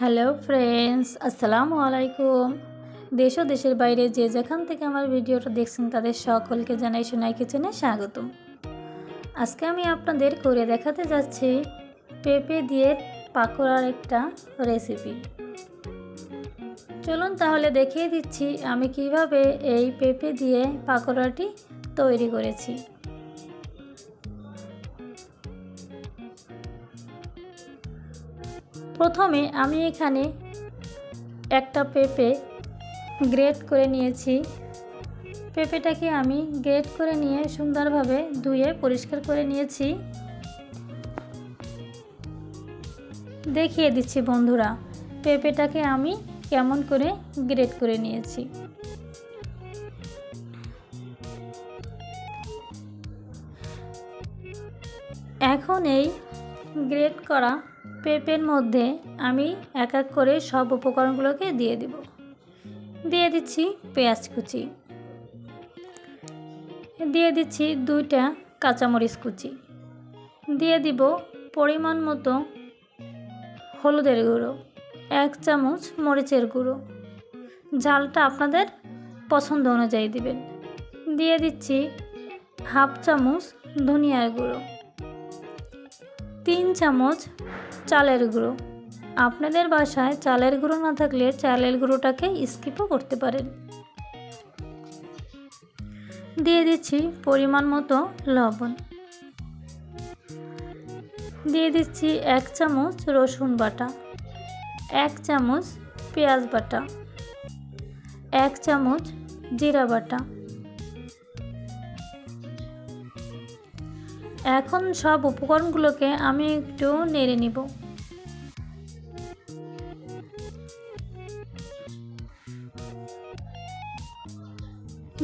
Hello friends, আসসালামু আলাইকুম। দেশ ও দেশের বাইরে যে যেখান থেকে আমার ভিডিওটা দেখছেন, তাদের সকলকে জানাই সোনাই কিচেনে স্বাগতম। আজকে আমি আপনাদের করে দেখাতে যাচ্ছি পেঁপে দিয়ে পাকোড়ার একটা রেসিপি চলুন তাহলে দেখিয়ে দিচ্ছি আমি কীভাবে এই পেঁপে দিয়ে পাকোড়াটি তৈরি করেছি। প্রথমে আমি এখানে একটা পেঁপে গ্রেট করে নিয়েছি। পেঁপেটাকে আমি গ্রেট করে নিয়ে সুন্দরভাবে ধুয়ে পরিষ্কার করে নিয়েছি। দেখিয়ে দিচ্ছি বন্ধুরা, পেঁপেটাকে আমি কেমন করে গ্রেট করে নিয়েছি। এখন এই গ্রেট করা পেঁপের মধ্যে আমি এক এক করে সব উপকরণগুলোকে দিয়ে দিব। দিয়ে দিচ্ছি পেঁয়াজ কুচি। দিয়ে দিচ্ছি দুইটা কাঁচামরিচ কুচি। দিয়ে দিব পরিমাণ মতো হলুদের গুঁড়ো, এক চামচ মরিচের গুঁড়ো। ঝালটা আপনাদের পছন্দ অনুযায়ী দিবেন। দিয়ে দিচ্ছি হাফ চামচ ধনিয়ার গুঁড়ো। তিন চামচ চালের গুঁড়ো। আপনাদের বাসায় চালের গুঁড়ো না থাকলে চালের গুঁড়োটাকে স্কিপও করতে পারেন। দিয়ে দিচ্ছি পরিমাণ মতো লবণ। দিয়ে দিচ্ছি এক চামচ রসুন বাটা, এক চামচ পেঁয়াজ বাটা, এক চামচ জিরা বাটা। এখন সব উপকরণগুলোকে আমি একটু নেড়ে নিব।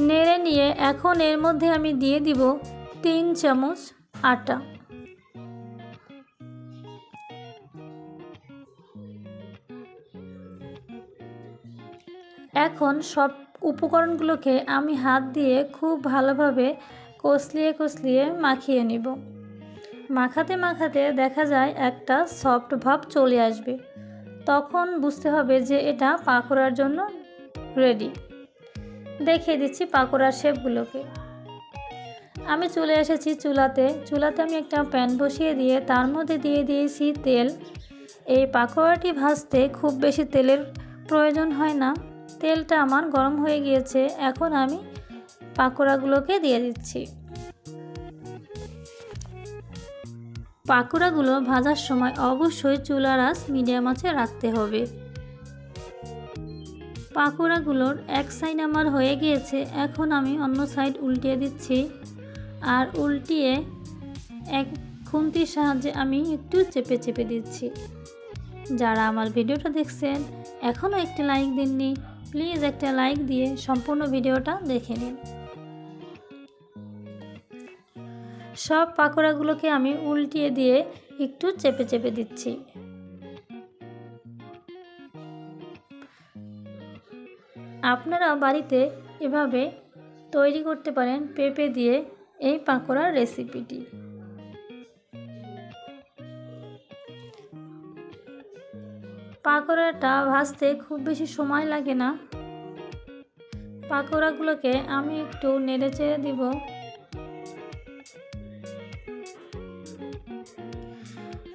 নেড়ে নিয়ে এখন এর মধ্যে আমি দিয়ে দিব তিন চামচ আটা। এখন সব উপকরণগুলোকে আমি হাত দিয়ে খুব ভালোভাবে কষলিয়ে কষলিয়ে মাখিয়ে নিব। মাখাতে মাখাতে দেখা যায় একটা সফট ভাব চলে আসবে। তখন বুঝতে হবে যে এটা পাকোড়ার জন্য রেডি দেখিয়ে দিচ্ছি পাকোড়ার শেপগুলোকে আমি চলে এসেছি চুলাতে। চুলাতে আমি একটা প্যান বসিয়ে দিয়ে তার মধ্যে দিয়ে দিয়েছি তেল। এই পাকোড়াটি ভাজতে খুব বেশি তেলের প্রয়োজন হয় না। তেলটা আমার গরম হয়ে গিয়েছে। এখন আমি পাকোড়াগুলোকে দিয়ে দিচ্ছি। পাকোড়াগুলো ভাজার সময় অবশ্যই চুলার আঁচ মিডিয়াম আঁচে রাখতে হবে। পাকোড়াগুলোর এক সাইড আমার হয়ে গিয়েছে, এখন আমি অন্য সাইড উল্টিয়ে দিচ্ছি। আর উল্টিয়ে এক খুন্তির সাহায্যে আমি একটু চেপে চেপে দিচ্ছি। যারা আমার ভিডিওটা দেখছেন, এখনও একটি লাইক দিননি, প্লিজ একটা লাইক দিয়ে সম্পূর্ণ ভিডিওটা দেখে নিন। সব পাকোড়াগুলোকে আমি উল্টিয়ে দিয়ে একটু চেপে চেপে দিচ্ছি। আপনারা বাড়িতে এভাবে তৈরি করতে পারেন পেঁপে দিয়ে এই পাকোড়ার রেসিপিটি। পাকোড়াটা ভাজতে খুব বেশি সময় লাগে না। পাকোড়াগুলোকে আমি একটু নেড়ে চেড়ে দিব।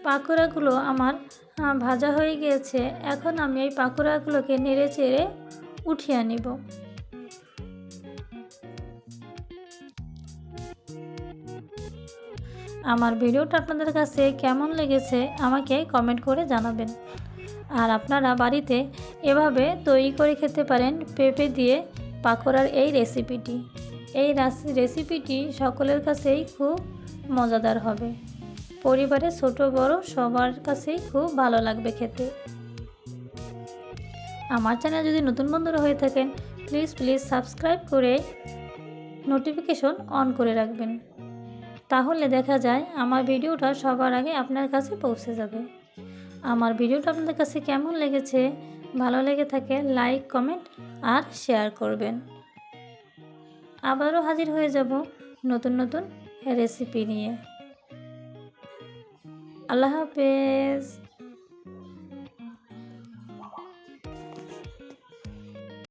পাকোড়াগুলো আমার ভাজা হয়ে গিয়েছে এখন আমি এই পাকোড়াগুলোকে নেড়ে চেড়ে উঠিয়ে নিব। আমার ভিডিওটা আপনাদের কাছে কেমন লেগেছে আমাকে কমেন্ট করে জানাবেন। আর আপনারা বাড়িতে এভাবে তৈরি করে খেতে পারেন পেঁপে দিয়ে পাকোড়ার এই রেসিপিটি। এই রেসিপিটি সকলের কাছেই খুব মজাদার হবে। পরিবারে ছোট, বড় সবার কাছেই খুব ভালো লাগবে খেতে। আমার চ্যানেল যদি নতুন বন্ধুরা হয়ে থাকেন প্লিজ প্লিজ সাবস্ক্রাইব করে নোটিফিকেশন অন করে রাখবেন। তাহলে দেখা যায় আমার ভিডিওটা সবার আগে আপনার কাছে পৌঁছে যাবে। আমার ভিডিওটা আপনাদের কাছে কেমন লেগেছে, ভালো লেগে থাকে লাইক কমেন্ট আর শেয়ার করবেন। আবারও হাজির হয়ে যাব নতুন নতুন রেসিপি নিয়ে। আল্লাহ হাফেজ।